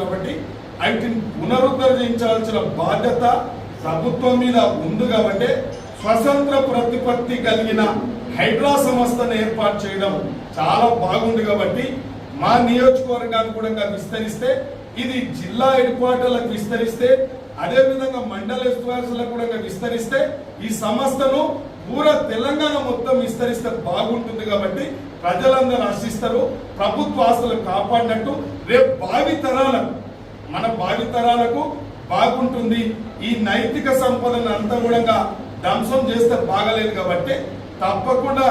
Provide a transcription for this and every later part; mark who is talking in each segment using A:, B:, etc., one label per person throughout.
A: కాబట్టి వాటిని పునరుద్ధరించాల్సిన బాధ్యత ప్రభుత్వం మీద ఉంది కాబట్టి స్వతంత్ర ప్రతిపత్తి కలిగిన హైడ్రా సంస్థను ఏర్పాటు చేయడం చాలా బాగుంది కాబట్టి మా నియోజకవర్గాన్ని కూడా విస్తరిస్తే ఇది జిల్లా హెడ్ క్వార్టర్లకు విస్తరిస్తే అదేవిధంగా మండల విశ్వాసాలకు కూడా విస్తరిస్తే ఈ సంస్థను పూర తెలంగాణ మొత్తం విస్తరిస్తే బాగుంటుంది కాబట్టి ప్రజలందరూ ఆశిస్తారు. ప్రభుత్వ ఆస్తులు కాపాడినట్టు రేపు భావి తరాలకు మన భావి తరాలకు బాగుంటుంది. ఈ నైతిక సంపదను అంతా కూడా ధ్వంసం చేస్తే బాగలేదు కాబట్టి తప్పకుండా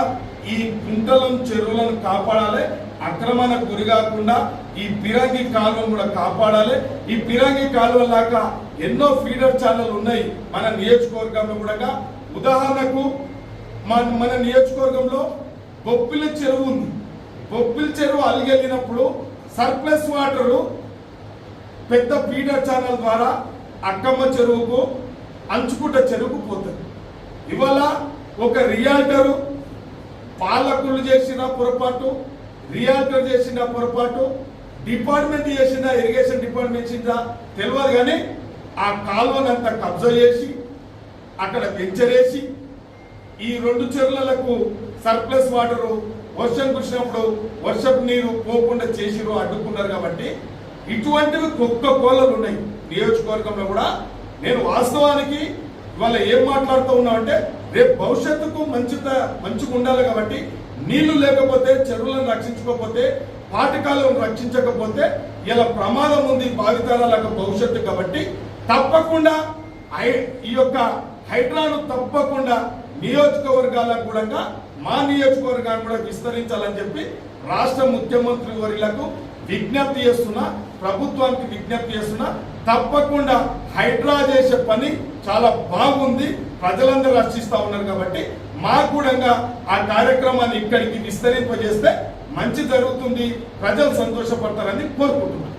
A: ఈ కుంటలను చెరువులను కాపాడాలి. అక్రమానికి గురి కాకుండా ఈ పిరంగి కాలువను కూడా కాపాడాలి. ఈ పిరంగి కాలువ లాగా ఎన్నో ఫీడర్ ఛానల్ ఉన్నాయి మన నియోజకవర్గంలో కూడా. ఉదాహరణకు మన మన నియోజకవర్గంలో బొప్పిల చెరువు ఉంది. బొప్పిల చెరువు అలిగెళ్ళినప్పుడు సర్ప్లస్ వాటరు పెద్ద ఫీడర్ ఛానల్ ద్వారా అక్కమ్మ చెరువుకు అంచుకుంట చెరువుకు పోతుంది. ఇవాళ ఒక రియాల్టరు పాలకులు చేసిన పొరపాటు రియాల్టర్ చేసిన పొరపాటు డిపార్ట్మెంట్ చేసిన ఇరిగేషన్ డిపార్ట్మెంట్ చేసిన తెలియదు కానీ ఆ కాలువనంతా కబ్జా చేసి అక్కడ పెంచరేసి ఈ రెండు చెరువులకు సర్ప్లస్ వాటరు వర్షం కురిసినప్పుడు వర్షపు నీరు పోకుండా చేసిరు అడ్డుకున్నారు కాబట్టి ఇటువంటివి కుక్క కోలలు ఉన్నాయి. నియోజకవర్గంలో కూడా నేను వాస్తవానికి ఇవాళ ఏం మాట్లాడుతూ ఉన్నామంటే రేపు భవిష్యత్తుకు మంచిత మంచిగా ఉండాలి కాబట్టి నీళ్ళు లేకపోతే చెరువులను రక్షించుకోకపోతే పాఠకాలను రక్షించకపోతే ఇలా ప్రమాదం ఉంది భావితరాలకు భవిష్యత్తు కాబట్టి తప్పకుండా ఈ యొక్క హైడ్రాను తప్పకుండా నియోజకవర్గాలకు కూడా మా నియోజకవర్గాన్ని కూడా విస్తరించాలని చెప్పి రాష్ట్ర ముఖ్యమంత్రి వర్యులకు విజ్ఞప్తి చేస్తున్నా ప్రభుత్వానికి విజ్ఞప్తి చేస్తున్నా తప్పకుండా హైడ్రా చేసే పని చాలా బాగుంది ప్రజలందరూ రక్షిస్తూ ఉన్నారు కాబట్టి మా కూడా ఆ కార్యక్రమాన్ని ఇక్కడికి విస్తరింపజేస్తే మంచి జరుగుతుంది ప్రజలు సంతోషపడతారని కోరుకుంటున్నాను